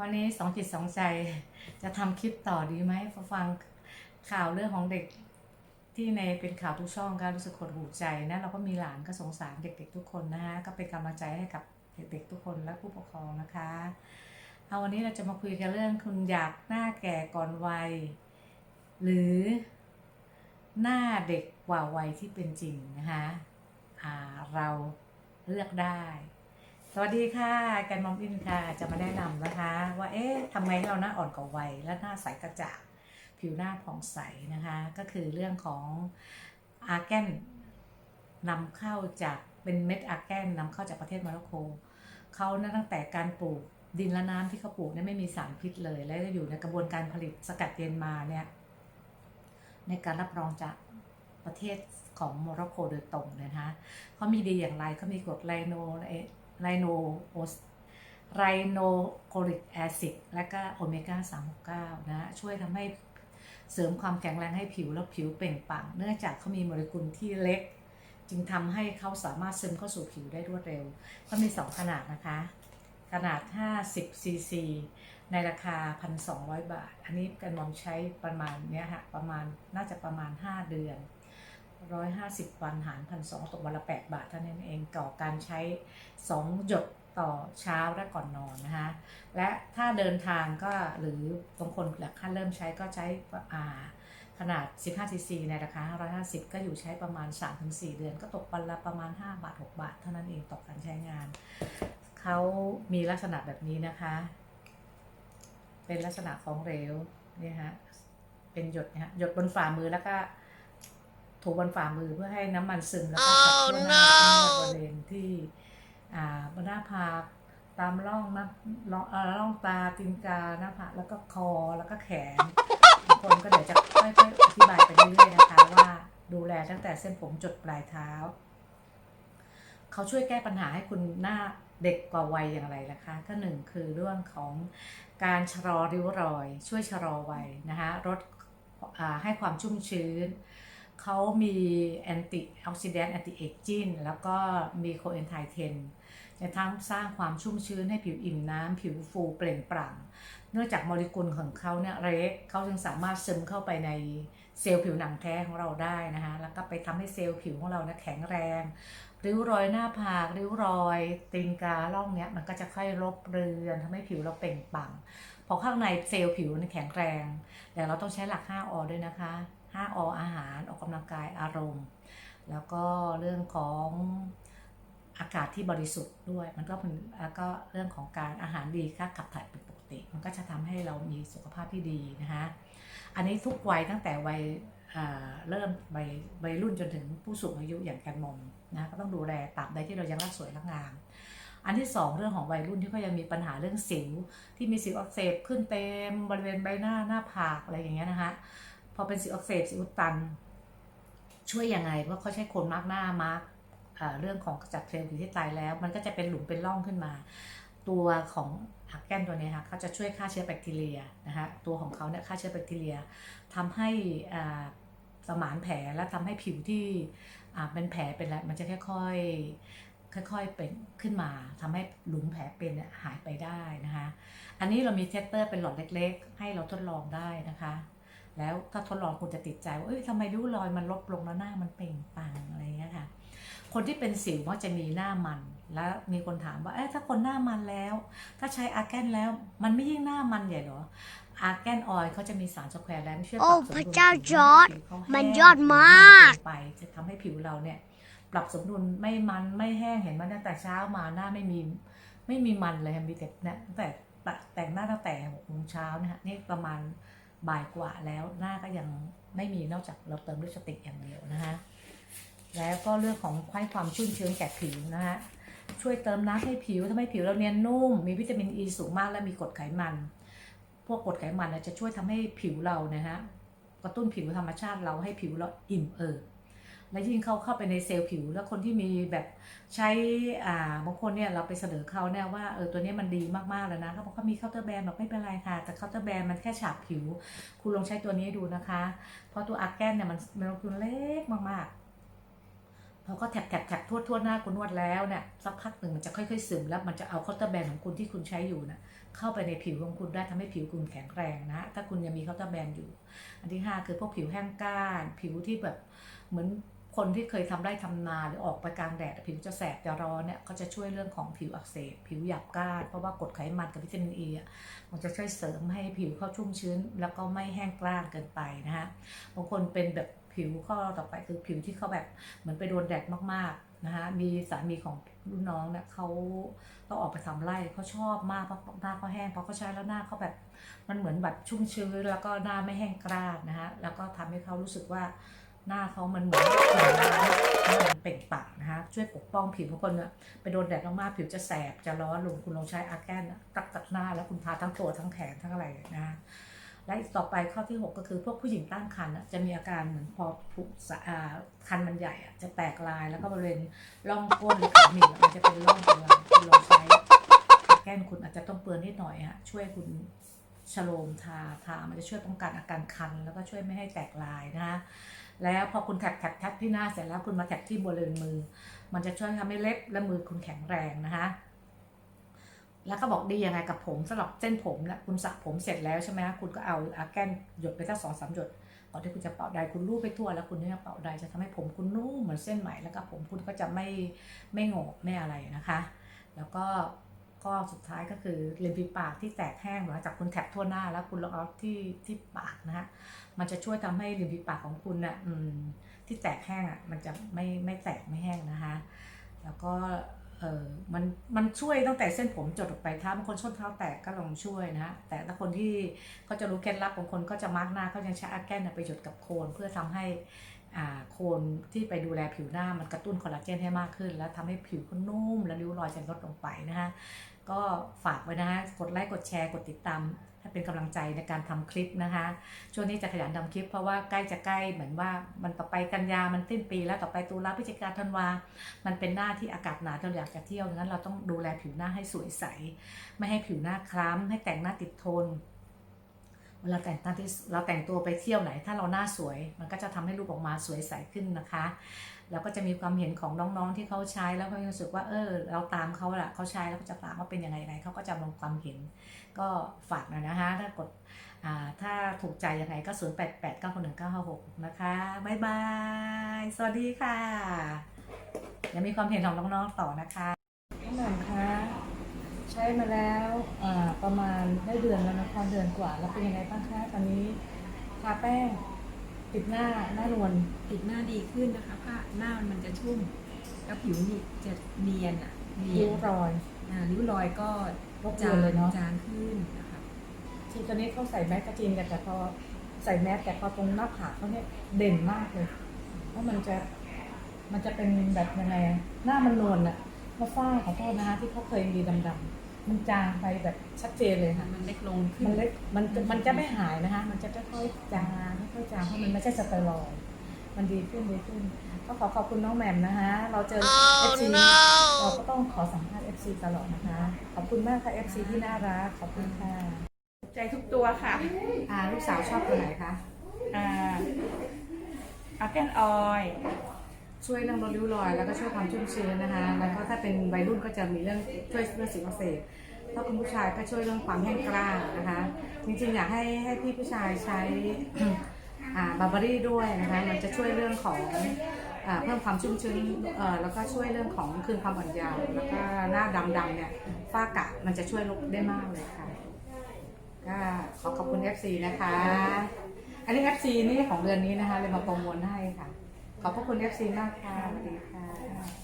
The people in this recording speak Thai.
วันนี้สองจิตสองใจจะทำคลิปต่อดีไหมฟังข่าวเรื่องของเด็กที่ในเป็นข่าวทุกช่องก็รู้สึกหดหูใจนะเราก็มีหลานก็สงสารเด็ก ๆ ทุกคนนะคะก็เป็นกำลังใจให้กับเด็กๆทุกคนและผู้ปกครองนะคะเอาวันนี้เราจะมาคุยกันเรื่องคุณอยากหน้าแก่ก่อนวัย หรือหน้าเด็กกว่าวัยที่เป็นจริงนะคะเราเลือกได้ สวัสดีค่ะ แกนมอมอินค่ะ จะมาแนะนำนะคะ ว่าเอ๊ะทำไมเราหน้าอ่อนกว่าวัยและหน้าใสกระจ่างผิวหน้าผ่องใสนะคะ ก็คือเรื่องของอาร์แกนนำเข้าจากเป็นเม็ดอาร์แกนนำเข้าจากประเทศโมร็อกโกเขานะตั้งแต่การปลูกดินและน้ำที่เขาปลูกเนี่ยไม่มีสารพิษเลย และอยู่ในกระบวนการผลิตสกัดเย็นมาเนี่ยในการรับรองจากประเทศของโมร็อกโกโดยตรงเลยนะคะเขามีดีอย่างไรเขามีกรดไลโน ไรโนโอสไรโนโคลิกแอซิดและก็โอเมก้า369นะช่วยทำให้เสริมความแข็งแรงให้ผิวแล้วผิวเปล่งปลั่งเนื่องจากเขามีโมเลกุลที่เล็ก จึงทำให้เขาสามารถซึมเข้าสู่ผิวได้รวดเร็วก็มี 2 ขนาดนะคะ ขนาด 50 ซีซี ในราคา 1,200 บาท อันนี้กันมอมใช้ประมาณเนี้ยฮะประมาณน่าจะประมาณ 5 เดือน 150 วันหารพันสองตกวันละ 8 บาทเท่านั้นเองต่อการใช้ 2 หยดต่อเช้าและก่อนนอนนะคะและถ้าเดินทางก็หรือบางคนอยากขั้นเริ่มใช้ก็ใช้อ่าขนาด 15 ซีซีในราคา 550 ก็อยู่ใช้ประมาณ 3-4 เดือน ก็ตกวันละประมาณ 5 บาท 6 บาท เท่านั้นเองต่อการใช้งาน เขามีลักษณะแบบนี้นะคะ เป็นลักษณะของเหลวนี่ฮะเป็นหยดนะฮะหยดบนฝ่ามือแล้วก็ ถูบนฝ่ามือเพื่อให้น้ำมันซึมแล้วก็ขับทั่วหน้าบริเวณที่อ่าบนหน้าผากตามร่องนะร่องล่อร่องตาตีนกาหน้าผากแล้วก็คอแล้วก็แขนคนก็เดี๋ยวจะค่อยๆอธิบายไปเรื่อยๆนะคะว่าดูแลตั้งแต่เส้นผมจดปลายเท้า เขาช่วยแก้ปัญหาให้คุณหน้าเด็กกว่าวัยอย่างไรนะคะก็หนึ่งคือเรื่องของการชะลอริ้วรอย ช่วยชะลอวัยนะคะลดให้ความชุ่มชื้น เขามีแอนตี้ออกซิแดนต์แอนตี้เอจจิ้งแล้วก็มีโคเอนไทเทนจะทำสร้างความชุ่มชื้นให้ผิวอิ่มน้ำ ผิวฟูเปล่งปลั่ง เนื่องจากโมเลกุลของเขาเนี่ยเล็กเขาจึงสามารถซึมเข้าไปในเซลล์ผิวหนังแท้ของเราได้นะคะ แล้วก็ไปทำให้เซลล์ผิวของเราเนี่ยแข็งแรง ริ้วรอยหน้าผาก ริ้วรอยตีนกาล่องเนี้ยมันก็จะค่อยลบเลือนทำให้ผิวเราเปล่งปลั่ง พอข้างในเซลล์ผิวมันแข็งแรง แต่เราต้องใช้หลัก 5อด้วยนะคะ 5ออาหารออกกำลังกายอารมณ์ แล้วก็เรื่องของอากาศที่บริสุทธิ์ด้วย มันก็เป็นแล้วก็เรื่องของการอาหารดีค่าขับถ่ายเป็นปกติ มันก็จะทำให้เรามีสุขภาพที่ดีนะคะอันนี้ทุกวัยตั้งแต่วัยเริ่มวัยวัยรุ่นจนถึงผู้สูงอายุอย่างกันมมนะก็ต้องดูแลตราบใดที่เรายังรักสวยรักงาม อันที่สองเรื่องของวัยรุ่นที่เขายังมีปัญหาเรื่องสิวที่มีสิวอักเสบขึ้นเต็มบริเวณใบหน้าหน้าผากอะไรอย่างเงี้ยนะคะ พอเป็นสิวอักเสบสิวอุดตัน ช่วยยังไงเพราะเขาใช้โคนมากหน้ามาร์กเรื่องของจากเซลล์ที่ตายแล้ว มันก็จะเป็นหลุมเป็นร่องขึ้นมา ตัวของหักแก้นตัวนี้ค่ะเขาจะช่วยฆ่าเชื้อแบคทีเรียนะคะตัวของเขาเนี่ยฆ่าเชื้อแบคทีเรียทำให้สมานแผลและทำให้ผิวที่เป็นแผลเป็นแล้วมันจะค่อยๆค่อยๆเป็นขึ้นมาทำให้หลุมแผลเป็นหายไปได้นะคะ อันนี้เรามีเทสเตอร์เป็นหลอดเล็ก ๆ ให้เราทดลองได้นะคะ แล้วถ้าทดลองคุณจะติดใจว่าเอ้ยทำไมริ้วรอยมันลดลงแล้วหน้ามันเปล่งปลั่งอะไรอย่างเงี้ยค่ะ คนที่เป็นสิวมักจะมีหน้ามัน แล้วมีคนถามว่าเอ๊ะถ้าคนหน้ามันแล้ว ถ้าใช้อาร์แกนแล้วมันไม่ยิ่งหน้ามันใหญ่เหรออาร์แกนออยล์เขาจะมีสารสแควร์แลนด์ช่วยปโอ้รับสมดุลพระเจ้าผิวจอร์จให้ผิวเขาแห้งมันยอดมากผิวไม่มันเนไปจะทำให้ผิวเราเนี่ยปรับสมดุลไม่มันไม่แห้งเห็นไหมตั้งแต่เช้ามาหน้าไม่มีไม่มีมันเลยมีแต่เนี่ยตั้งแต่แต่งหน้าตั้งแต่หกโมงเช้านะฮะนี่ประมาณ บ่ายกว่าแล้วหน้าก็ยังไม่มีนอกจากเราเติมลิปสติกอย่างเดียวนะคะแล้วก็เรื่องของให้ความชุ่มชื้นแก่ผิวนะคะช่วยเติมน้ำให้ผิวทำให้ผิวเราเนียนนุ่ม มีวิตามินอ e ีสูงมากและมีกรดไขมัน พวกกรดไขมันจะช่วยทำให้ผิวเรานะฮะกระตุ้นผิวธรรมชาติเราให้ผิวเราอิ่มเอิบ และยิ่งเขาเข้าไปในเซลล์ผิว แล้วคนที่มีแบบใช้อ่าบางคนเนี่ยเราไปเสนอเขาเนี่ยว่าเออตัวนี้มันดีมากๆเลยนะเขาบอกเขามีเคาน์เตอร์แบนด์บอกไม่เป็นไรค่ะ แต่เคาน์เตอร์แบนมันแค่ฉาบผิว คุณลองใช้ตัวนี้ดูนะคะ เพราะตัวอาร์แกนเนี่ยมันมันลงทุนเล็กมากๆพอเขาแท็บแท็บแท็บทั่วทั่วหน้าคุณนวดแล้วเนี่ยสักพักหนึ่งมันจะค่อยๆซึมแล้วมันจะเอาเคาน์เตอร์แบนของคุณที่คุณใช้อยู่นะเข้าไปในผิวของคุณได้ทำให้ผิวคุณแข็งแรงนะ ถ้าคุณยังมีเคาน์เตอร์แบนอยู่ อันที่ห้าคือพวกผิวแห้งก้าน ผิวที่แบบเหมือน คนที่เคยทำไร่ทำนาหรือออกไปกลางแดดผิวจะแสบจะร้อนเนี่ยเขาจะช่วยเรื่องของผิวอักเสบ ผิวหยาบก้านเพราะว่ากรดไขมันกับวิตามินอีอะมันจะช่วยเสริมให้ผิวเข้าชุ่มชื้น แล้วก็ไม่แห้งกร้านเกินไปนะฮะบางคนเป็นแบบผิวข้อต่อไปคือผิวที่เขาแบบเหมือนไปโดนแดดมากๆนะฮะมีสามีของรุ่นน้องเนี่ยเขาต้องออกไปทำไร่เขาชอบมากเพราะหน้าเขาแห้งเพราะเขาใช้แล้วหน้าเขาแบบมันเหมือนแบบชุ่มชื้นแล้วก็หน้าไม่แห้งกร้านนะฮะแล้วก็ทำให้เขารู้สึกว่า หน้าเขามันเหมือนผิวน้ำหน้ามันเป่งปลั่งนะฮะช่วยปกป้องผิวบางคนเนี่ยไปโดนแดดมากๆผิวจะแสบจะร้อนลงคุณลองใช้อาแกนตักตักหน้าแล้วคุณทาทั้งตัวทั้งแขนทั้งอะไรนะะและอีกต่อไปข้อที่ 6 ก็คือพวกผู้หญิงตั้งครรภ์จะมีอาการเหมือนพอผุสะอาคันมันใหญ่อะจะแตกลายแล้วก็บริเวณร่องก้นหรือขาหนีบมันจะเป็นร่องเป็นรอยคุณลองใช้อาแกนคุณอาจจะต้องเปลือนนิดหน่อยฮะช่วยคุณ ชโลมทาทามันจะช่วยป้องกันอาการคัน แล้วก็ช่วยไม่ให้แตกลายนะฮะแล้วพอคุณแท็บแท็บแท็บที่หน้าเสร็จแล้วคุณมาแท็บที่บริเวณมือ มันจะช่วยทำให้เล็บและมือคุณแข็งแรงนะคะแล้วก็บอกดียังไงกับผมสำหรับเส้นผมนะคุณสระผมเสร็จแล้วใช่ไหมคะคุณก็เอาอาแกนหยดไปสักสองสามหยดก่อนที่คุณจะเป่าไดคุณลูบไปทั่วแล้วคุณเนี่ยเป่าไดจะทำให้ผมคุณนุ่มเหมือนเส้นไหมแล้วก็ผมคุณก็จะไม่ไม่โงกไม่อะไรนะคะ แล้วก็ ข้อสุดท้ายก็คือริมฝีปากที่แตกแห้งหลังจากคุณแท็บทั่วหน้าแล้วคุณลองเอาที่ที่ปากนะฮะมันจะช่วยทำให้ริมฝีปากของคุณน่ะที่แตกแห้งอะมันจะไม่ไม่แตกไม่แห้งนะคะแล้วก็เออมันมันช่วยตั้งแต่เส้นผมจดออกไปเท้าบางคนส้นเท้าแตกก็ลองช่วยนะฮะแต่ถ้าคนที่เขาจะรู้เคล็ดลับบางคนก็จะมาร์กหน้าเขายังใช้อาแกนเนไปหยดกับโคนเพื่อทำให้ โคนที่ไปดูแลผิวหน้ามันกระตุ้นคอลลาเจนให้มากขึ้น แล้วทำให้ผิวคุณนุ่ม และริ้วรอยจะลดลงไปนะฮะก็ฝากไว้นะฮะกดไลค์กดแชร์กดติดตามให้เป็นกำลังใจในการทำคลิปนะคะ ช่วงนี้จะขยันทำคลิปเพราะว่าใกล้จะใกล้เหมือนว่ามันต่อไปกันยามันสิ้นปี แล้วต่อไปตุลาพฤศจิกาธันวา มันเป็นหน้าที่อากาศหนาวเราอยากจะเที่ยวดังนั้นเราต้องดูแลผิวหน้าให้สวยใส ไม่ให้ผิวหน้าคล้ำให้แต่งหน้าติดทน วลาแต่งตาที่เราแต่งตัวไปเที่ยวไหน ถ้าเราหน้าสวย มันก็จะทำให้รูปออกมาสวยใสขึ้นนะคะ แล้วก็จะมีความเห็นของน้องๆที่เขาใช้แล้วเขารู้สึกว่าเออ เราตามเขาแหละเขาใช้แล้วเขาจะตามว่าเป็นยังไงไงเขาก็จะลงความเห็นก็ฝากหน่อยนะคะ ถ้ากดถ้าถูกใจยังไงก็ 0 8 8 9 1 9 5 6 นะคะบ๊ายบาย สวัสดีค่ะยังมีความเห็นของน้องๆต่อนะคะน้องหม่คะ ช้มาแล้วอ่าประมาณได้เดือนแล้วนะคะเดือนกว่า แล้วเป็นยังไงบ้างคะตอนนี้ทาแป้งติดหน้าหน้านวลปิดหน้าดีขึ้นนะคะผ้าหน้ามันจะชุ่ม แล้วผิวนี่จะเนียนอะเนียริ้นวรอย อ่าริ้วรอยก็รบกจาวนงเลยเนาะจางขึ้นนะคะทีตอนนี้เขาใส่แมสก็จริงแต่พอใส่แมสแต่พอตรงหน้าผากเขาเนี่ยเด่นมากเลยเพราะมันจะมันจะเป็นแบบยังไงอะหน้ามันนวลอะมาฝ้าขอโทษนะคะที่เขาเคยมีดำๆ มันจางไปแบบชัดเจนเลยค่ะ มันเล็กลงขึ้นมันเล็กมันจะมันจะไม่หายนะคะ มันจะค่อยๆจางค่อยๆจางเพราะมันไม่ใช่สเตียรอยด์มันดีขึ้นดีขึ้น ก็ขอขอบคุณน้องแหม่มนะคะ เราเจอ FC เราก็ต้องขอสัมภาษณ์ FC ตลอดนะคะ ขอบคุณมากค่ะ FC ที่น่ารัก ขอบคุณค่ะ ใจทุกตัวค่ะ อ่าลูกสาวชอบตัวไหนคะ อ่าอาแกนออย ช่วยเรื่องลดริ้วรอย แล้วก็ช่วยความชุ่มชื้นนะคะ แล้วก็ถ้าเป็นวัยรุ่นก็จะมีเรื่องช่วยเรื่องสิวอักเสบถ้าคุณผู้ชายก็ช่วยเรื่องความแห้งกร้านนะคะ จริงๆอยากให้ให้พี่ผู้ชายใช้อ่าบาร์บารี่ด้วยนะคะ มันจะช่วยเรื่องของเพิ่มความชุ่มชื้นแล้วก็ช่วยเรื่องของคืนความอ่อนเยาว์แล้วก็หน้าดำๆเนี่ยฝ้ากระมันจะช่วยลดได้มากเลยค่ะก็ขอขอบคุณ FC นะคะ อันนี้ FC นี่ของเดือนนี้นะคะเลยมาโปรโมทให้ค่ะ ขอบพระคุณ FC มากค่ะสวัสดีค่ะ